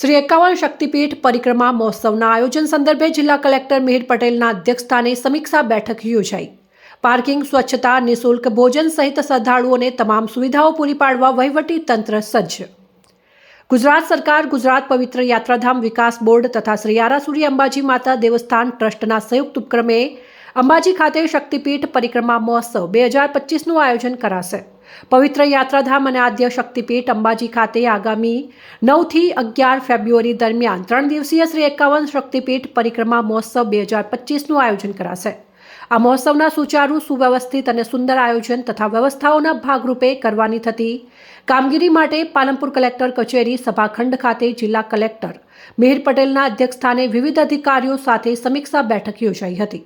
શ્રી એકાવન શક્તિપીઠ પરિક્રમા મહોત્સવના આયોજન સંદર્ભે જિલ્લા કલેક્ટર મિહિર પટેલના અધ્યક્ષસ્થાને સમીક્ષા બેઠક યોજાઈ. પાર્કિંગ, સ્વચ્છતા, નિઃશુલ્ક ભોજન સહિત શ્રદ્ધાળુઓને તમામ સુવિધાઓ પૂરી પાડવા વહીવટી તંત્ર સજ્જ. ગુજરાત સરકાર, ગુજરાત પવિત્ર યાત્રાધામ વિકાસ બોર્ડ તથા શ્રી આરાસુરી અંબાજી માતા દેવસ્થાન ટ્રસ્ટના સંયુક્ત ઉપક્રમે અંબાજી ખાતે શક્તિપીઠ પરિક્રમા મહોત્સવ બે હજાર પચીસનું આયોજન કરાશે. પવિત્ર યાત્રાધામ અને આદ્ય શક્તિપીઠ અંબાજી ખાતે આગામી નવથી અગિયાર ફેબ્રુઆરી દરમિયાન ત્રણ દિવસીય શ્રી એકાવન શક્તિપીઠ પરિક્રમા મહોત્સવ બે હજાર પચીસનું આયોજન કરાશે. આ મહોત્સવના સુચારુ, સુવ્યવસ્થિત અને સુંદર આયોજન તથા વ્યવસ્થાઓના ભાગરૂપે કરવાની થતી કામગીરી માટે પાલનપુર કલેક્ટર કચેરી, સભાખંડ ખાતે જિલ્લા કલેક્ટર મિહિર પટેલના અધ્યક્ષસ્થાને વિવિધ અધિકારીઓ સાથે સમીક્ષા બેઠક યોજાઈ હતી.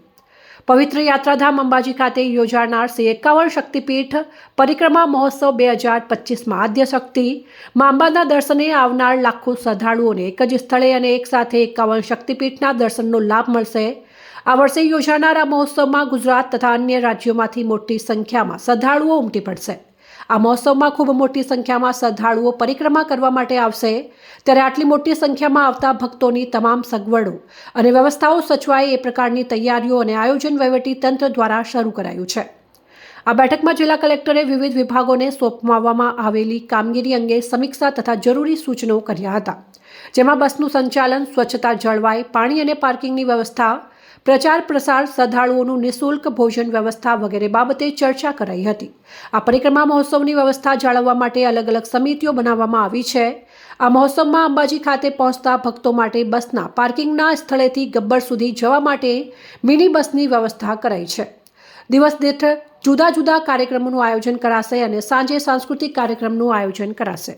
પવિત્ર યાત્રાધામ અંબાજી ખાતે યોજાનાર શ્રી એકાવન શક્તિપીઠ પરિક્રમા મહોત્સવ બે હજાર પચીસમાં આદ્ય શક્તિ. મા અંબાના દર્શને આવનાર લાખો શ્રદ્ધાળુઓને એક જ સ્થળે અને એકસાથે એકાવન શક્તિપીઠના દર્શનનો લાભ મળશે. આ વર્ષે યોજાનાર આ મહોત્સવમાં ગુજરાત તથા અન્ય રાજ્યોમાંથી મોટી સંખ્યામાં શ્રદ્ધાળુઓ ઉમટી પડશે. આ મહોત્સવમાં ખૂબ મોટી સંખ્યામાં શ્રદ્ધાળુઓ પરિક્રમા કરવા માટે આવશે. ત્યારે આટલી મોટી સંખ્યામાં આવતા ભક્તોની તમામ સગવડો અને વ્યવસ્થાઓ સચવાય એ પ્રકારની તૈયારીઓ અને આયોજન વહીવટી તંત્ર દ્વારા શરૂ કરાયું છે. આ બેઠકમાં જિલ્લા કલેક્ટરે વિવિધ વિભાગોને સોંપવામાં આવેલી કામગીરી અંગે સમીક્ષા તથા જરૂરી સૂચનો કર્યા હતા. જેમાં બસનું સંચાલન, સ્વચ્છતા જળવાય, પાણી અને પાર્કિંગની વ્યવસ્થા પ્રચાર પ્રસાર શ્રદ્ધાળુઓનું નિઃશુલ્ક ભોજન વ્યવસ્થા વગેરે બાબતે ચર્ચા કરાઈ હતી. આ પરિક્રમા મહોત્સવની વ્યવસ્થા જાળવવા માટે અલગ અલગ સમિતિઓ બનાવવામાં આવી છે. આ મહોત્સવમાં અંબાજી ખાતે પહોંચતા ભક્તો માટે બસના પાર્કિંગના સ્થળેથી ગબ્બર સુધી જવા માટે મિની બસની વ્યવસ્થા કરાઈ છે. દિવસ દીઠ જુદા જુદા કાર્યક્રમોનું આયોજન કરાશે અને સાંજે સાંસ્કૃતિક કાર્યક્રમનું આયોજન કરાશે.